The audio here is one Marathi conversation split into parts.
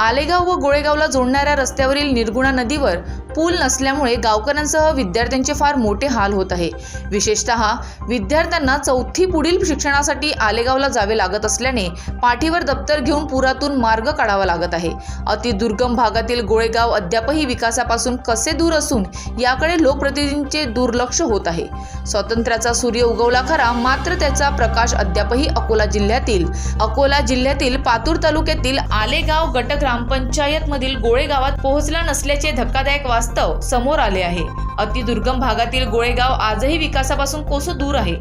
आलेगाव व गोळेगावला जोडणाऱ्या रस्त्यावरील निर्गुणा नदीवर पूल नसल्यामुळे गावकऱ्यांसह विद्यार्थ्यांचे फार मोठे हाल होत आहे. विशेषतः विद्यार्थ्यांना चौथी पुढील शिक्षणासाठी आलेगावला जावे लागत असल्याने पाठीवर दप्तर घेऊन पुरातून मार्ग काढावा लागत आहे. अतिदुर्गम भागातील गोळेगाव अद्यापही विकासापासून कसे दूर असून याकडे लोकप्रतिनिधींचे दुर्लक्ष होत आहे. स्वातंत्र्याचा सूर्य उगवला खरा मात्र त्याचा प्रकाश अद्यापही अकोला जिल्ह्यातील अकोला जिल्ह्यातील पातूर तालुक्यातील आलेगाव गट ग्रामपंचायत मधील पोहोचला नसल्याचे धक्कादायक वास्तव समोर आले आहे. अतिदुर्गम भागातील गोळेगाव आजही विकासापासून कोसो दूर आहे?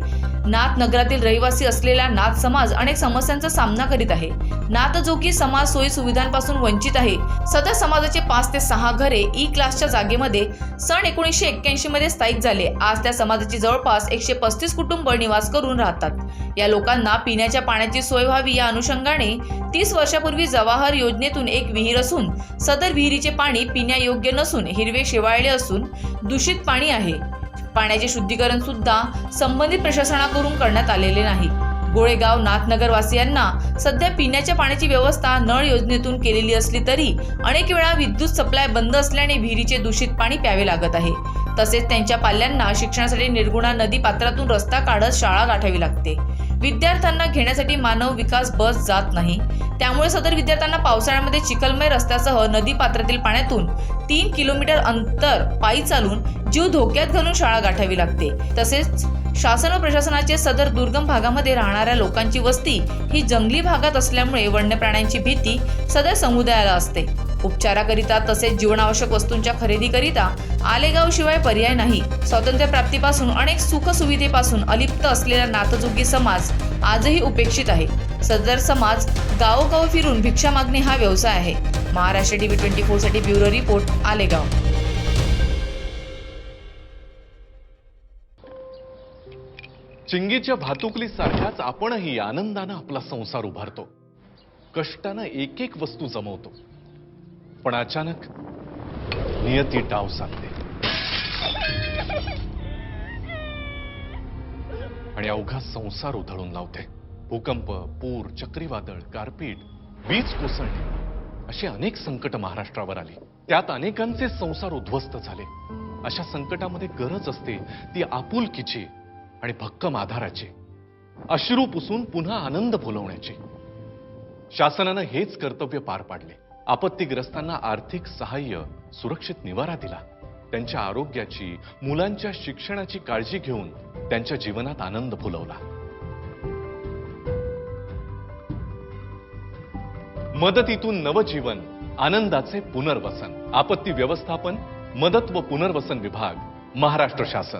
नाथ नगरातील रहिवासी असलेला नाथ समाज अनेक समस्यांचा सामना करीत आहे. नाथजोगी समाज सोयी सुविधांपासून वंचित आहे. सदर समाजाचे पाच ते सहा घरे ई क्लासच्या जागेमध्ये सन एकोणीसशे एक्क्याऐंशी मध्ये स्थायिक झाले. आज त्या समाजाची जवळपास एकशे पस्तीस कुटुंब निवास करून राहतात. या लोकांना पिण्याच्या पाण्याची सोय व्हावी या अनुषंगाने तीस वर्षापूर्वी जवाहर योजनेतून एक विहीर असून सदर विहिरीचे पाणी पिण्यायोग्य नसून हिरवे शेवाळले असून दूषित पाणी आहे. पाण्याचे शुद्धीकरण सुद्धा संबंधित प्रशासनाकडून करण्यात आलेले नाही. गोळेगाव नाथनगरवासियांना सध्या पिण्याच्या पाण्याची व्यवस्था नळ योजनेतून केलेली असली तरी अनेक वेळा विद्युत सप्लाय बंद असल्याने विहिरीचे दूषित पाणी प्यावे लागत आहे. तसेच त्यांच्या पाल्यांना शिक्षणासाठी निर्गुणा नदी पात्रातून रस्ता काढत शाळा गाठावी लागते. विद्यार्थ्यांना घेण्यासाठी मानव विकास बस जात नाही. त्यामुळे सदर विद्यार्थ्यांना पावसाळ्यामध्ये चिखलमय रस्त्यासह नदी पात्रातील पाण्यातून तीन किलोमीटर अंतर पायी चालून जीव धोक्यात घालून शाळा गाठावी लागते. तसेच शासन व प्रशासनाचे सदर दुर्गम भागामध्ये राहणाऱ्या लोकांची वस्ती ही जंगली भागात असल्यामुळे वन्य प्राण्यांची भीती सदर समुदायाला असते. उपचाराकरिता तसेच जीवनावश्यक वस्तूंच्या खरेदीकरिता आलेगाव शिवाय पर्याय नाही. स्वातंत्र्य प्राप्तीपासून अनेक सुखसुविधेपासून अलिप्त असलेला नाथजोगी समाज आजही उपेक्षित आहे. सदर समाज गावोगाव फिरून भिक्षा मागणे हा व्यवसाय आहे. महाराष्ट्र टीव्ही ट्वेंटी फोरसाठी ब्युरो रिपोर्ट आलेगाव. चिंगीच्या भातुकलीसारख्याच आपणही आनंदानं आपला संसार उभारतो. कष्टानं एक एक वस्तू जमवतो. पण अचानक नियती डाव साधते आणि अवघा संसार उधळून लावते. भूकंप पूर चक्रीवादळ गारपीट वीज कोसळणे अशी अनेक संकट महाराष्ट्रावर आली. त्यात अनेकांचे संसार उद्ध्वस्त झाले. अशा संकटामध्ये गरज असते ती आपुलकीची आणि भक्कम आधाराची. अश्रू पुसून पुन्हा आनंद फुलवण्याची शासनानं हेच कर्तव्य पार पाडले. आपत्तीग्रस्तांना आर्थिक सहाय्य सुरक्षित निवारा दिला. त्यांच्या आरोग्याची मुलांच्या शिक्षणाची काळजी घेऊन त्यांच्या जीवनात आनंद फुलवला. मदतीतून नवजीवन आनंदाचे पुनर्वसन. आपत्ती व्यवस्थापन मदत व पुनर्वसन विभाग महाराष्ट्र शासन.